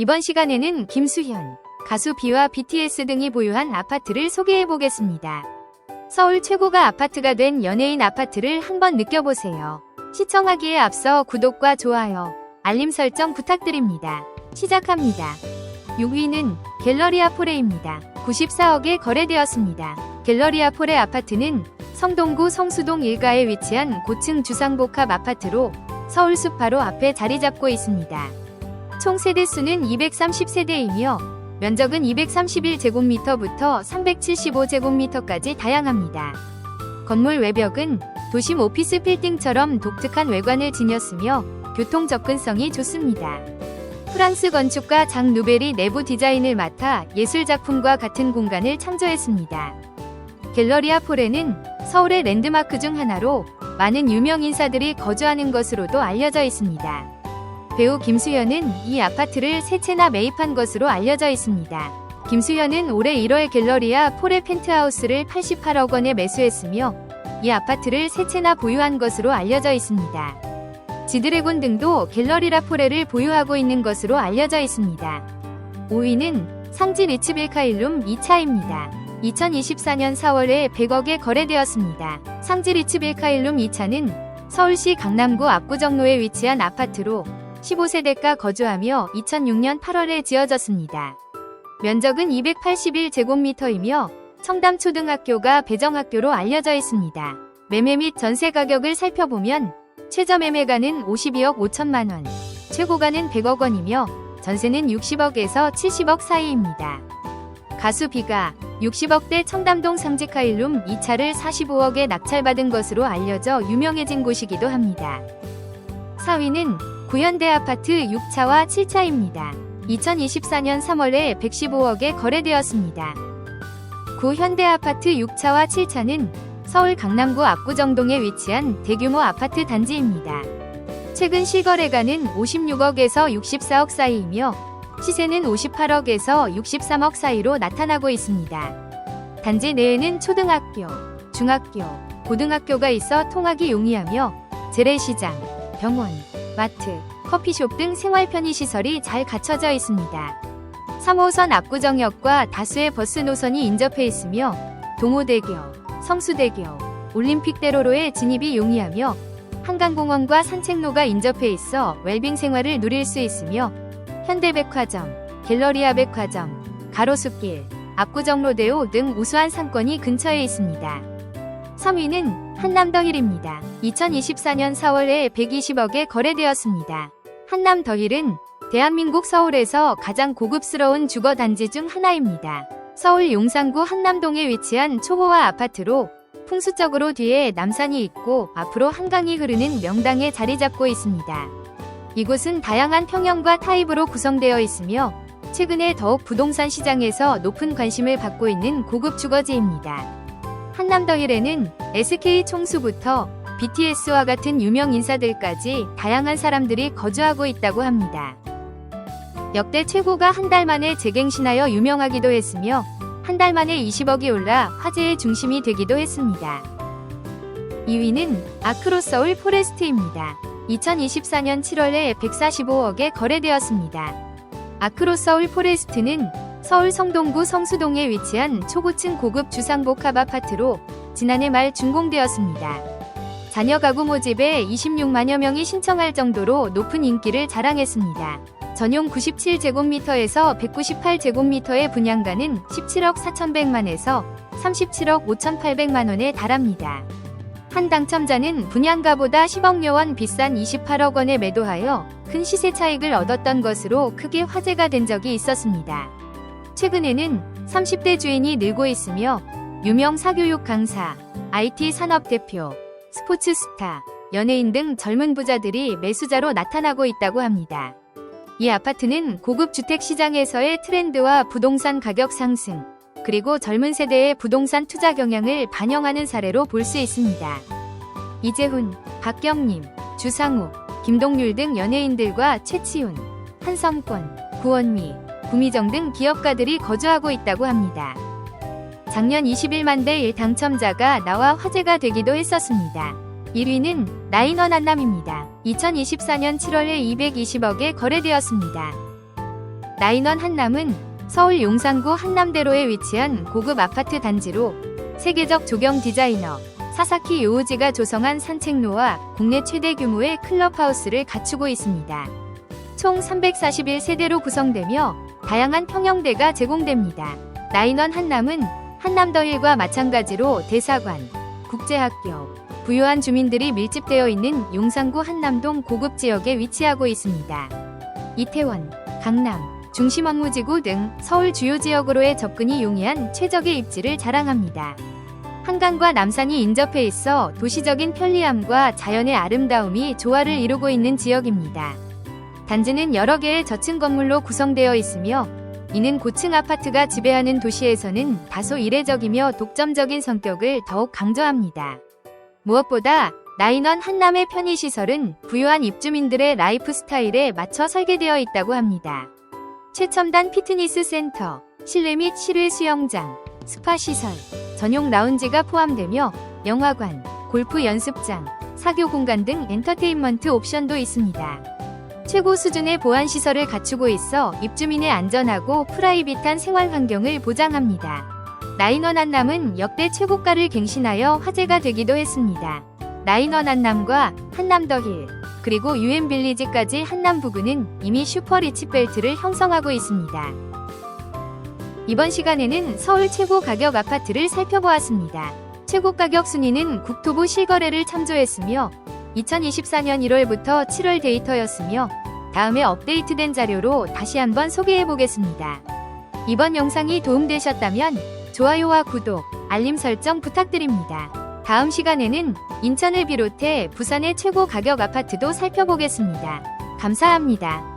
이번 시간에는 김수현, 가수 비와 BTS 등이 보유한 아파트를 소개해 보겠습니다. 서울 최고가 아파트가 된 연예인 아파트를 한번 느껴보세요. 시청하기에 앞서 구독과 좋아요, 알림 설정 부탁드립니다. 시작합니다. 6위는 갤러리아 포레입니다. 94억에 거래되었습니다. 갤러리아 포레 아파트는 성동구 성수동 일가에 위치한 고층 주상복합 아파트로 서울숲 바로 앞에 자리 잡고 있습니다. 총 세대수는 230세대이며 면적은 231제곱미터부터 375제곱미터까지 다양합니다. 건물 외벽은 도심 오피스 빌딩처럼 독특한 외관을 지녔으며 교통 접근성이 좋습니다. 프랑스 건축가 장 누벨이 내부 디자인을 맡아 예술 작품과 같은 공간을 창조했습니다. 갤러리아 포레는 서울의 랜드마크 중 하나로 많은 유명 인사들이 거주하는 것으로도 알려져 있습니다. 배우 김수현은 이 아파트를 세 채나 매입한 것으로 알려져 있습니다. 김수현은 올해 1월 갤러리아 포레 펜트하우스를 88억 원에 매수했으며 이 아파트를 세 채나 보유한 것으로 알려져 있습니다. 지드래곤 등도 갤러리라 포레를 보유하고 있는 것으로 알려져 있습니다. 5위는 상지 리츠빌카일룸 2차입니다. 2024년 4월에 100억에 거래되었습니다. 상지 리츠빌카일룸 2차는 서울시 강남구 압구정로에 위치한 아파트로 15세대가 거주하며 2006년 8월에 지어졌습니다. 면적은 281제곱미터이며 청담초등학교가 배정학교로 알려져 있습니다. 매매 및 전세 가격을 살펴보면 최저 매매가는 52억 5천만 원, 최고가는 100억 원이며 전세는 60억에서 70억 사이입니다. 가수 비가 60억대 청담동 상지카일룸 2차를 45억에 낙찰받은 것으로 알려져 유명해진 곳이기도 합니다. 4위는 구현대 아파트 6차와 7차입니다. 2024년 3월에 115억에 거래되었습니다. 구 현대 아파트 6차와 7차는 서울 강남구 압구정동에 위치한 대규모 아파트 단지입니다. 최근 실거래가는 56억에서 64억 사이이며 시세는 58억에서 63억 사이로 나타나고 있습니다. 단지 내에는 초등학교, 중학교, 고등학교가 있어 통학이 용이하며 재래시장, 병원, 마트, 커피숍 등 생활 편의 시설이 잘 갖춰져 있습니다. 3호선 압구정역과 다수의 버스 노선이 인접해 있으며 동호대교, 성수대교, 올림픽대로로의 진입이 용이하며 한강공원과 산책로가 인접해 있어 웰빙 생활을 누릴 수 있으며 현대백화점, 갤러리아 백화점, 가로수길, 압구정로대오 등 우수한 상권이 근처에 있습니다. 3위는 한남더 힐입니다. 2024년 4월에 120억에 거래되었습니다. 한남 더힐은 대한민국 서울에서 가장 고급스러운 주거 단지 중 하나입니다. 서울 용산구 한남동에 위치한 초호화 아파트로 풍수적으로 뒤에 남산이 있고 앞으로 한강이 흐르는 명당에 자리 잡고 있습니다. 이곳은 다양한 평형과 타입으로 구성되어 있으며 최근에 더욱 부동산 시장에서 높은 관심을 받고 있는 고급 주거지입니다. 한남더힐에는 SK 총수부터 BTS와 같은 유명 인사들까지 다양한 사람들이 거주하고 있다고 합니다. 역대 최고가 한 달 만에 재갱신하여 유명하기도 했으며 한 달 만에 20억이 올라 화제의 중심이 되기도 했습니다. 2위는 아크로서울 포레스트입니다. 2024년 7월에 145억에 거래되었습니다. 아크로서울 포레스트는 서울 성동구 성수동에 위치한 초고층 고급 주상복합 아파트로 지난해 말 준공되었습니다. 자녀 가구 모집에 26만여 명이 신청할 정도로 높은 인기를 자랑했습니다. 전용 97제곱미터에서 198제곱미터의 분양가는 17억 4천백만에서 37억 5천8백만 원에 달합니다. 한 당첨자는 분양가보다 10억여 원 비싼 28억 원에 매도하여 큰 시세 차익을 얻었던 것으로 크게 화제가 된 적이 있었습니다. 최근에는 30대 주인이 늘고 있으며 유명 사교육 강사, IT 산업 대표, 스포츠 스타, 연예인 등 젊은 부자들이 매수자로 나타나고 있다고 합니다. 이 아파트는 고급 주택 시장에서의 트렌드와 부동산 가격 상승, 그리고 젊은 세대의 부동산 투자 경향을 반영하는 사례로 볼 수 있습니다. 이재훈, 박경림, 주상욱, 김동률 등 연예인들과 최치훈, 한성권, 구원미, 구미정 등 기업가들이 거주하고 있다고 합니다. 작년 21만 대 1 당첨자가 나와 화제가 되기도 했었습니다. 1위는 나인원 한남입니다. 2024년 7월에 220억에 거래되었습니다. 나인원 한남은 서울 용산구 한남대로에 위치한 고급 아파트 단지로 세계적 조경 디자이너 사사키 요우지가 조성한 산책로와 국내 최대 규모의 클럽하우스를 갖추고 있습니다. 총 341세대로 구성되며 다양한 평형대가 제공됩니다. 나인원 한남은 한남더힐과 마찬가지로 대사관, 국제학교, 부유한 주민들이 밀집되어 있는 용산구 한남동 고급 지역에 위치하고 있습니다. 이태원, 강남, 중심 업무지구 등 서울 주요 지역으로의 접근이 용이한 최적의 입지를 자랑합니다. 한강과 남산이 인접해 있어 도시적인 편리함과 자연의 아름다움이 조화를 이루고 있는 지역입니다. 단지는 여러 개의 저층 건물로 구성되어 있으며 이는 고층 아파트가 지배하는 도시에서는 다소 이례적이며 독점적인 성격을 더욱 강조합니다. 무엇보다 나인원 한남의 편의시설은 부유한 입주민들의 라이프 스타일에 맞춰 설계되어 있다고 합니다. 최첨단 피트니스 센터, 실내 및 실외 수영장, 스파 시설, 전용 라운지가 포함되며 영화관, 골프 연습장, 사교 공간 등 엔터테인먼트 옵션도 있습니다. 최고 수준의 보안 시설을 갖추고 있어 입주민의 안전하고 프라이빗한 생활 환경을 보장합니다. 나인원 한남은 역대 최고가를 갱신하여 화제가 되기도 했습니다. 나인원 한남과 한남 더힐, 그리고 유엔 빌리지까지 한남 부근은 이미 슈퍼 리치 벨트를 형성하고 있습니다. 이번 시간에는 서울 최고 가격 아파트를 살펴보았습니다. 최고 가격 순위는 국토부 실거래를 참조했으며 2024년 1월부터 7월 데이터였으며 다음에 업데이트된 자료로 다시 한번 소개해 보겠습니다. 이번 영상이 도움되셨다면 좋아요와 구독, 알림 설정 부탁드립니다. 다음 시간에는 인천을 비롯해 부산의 최고 가격 아파트도 살펴보겠습니다. 감사합니다.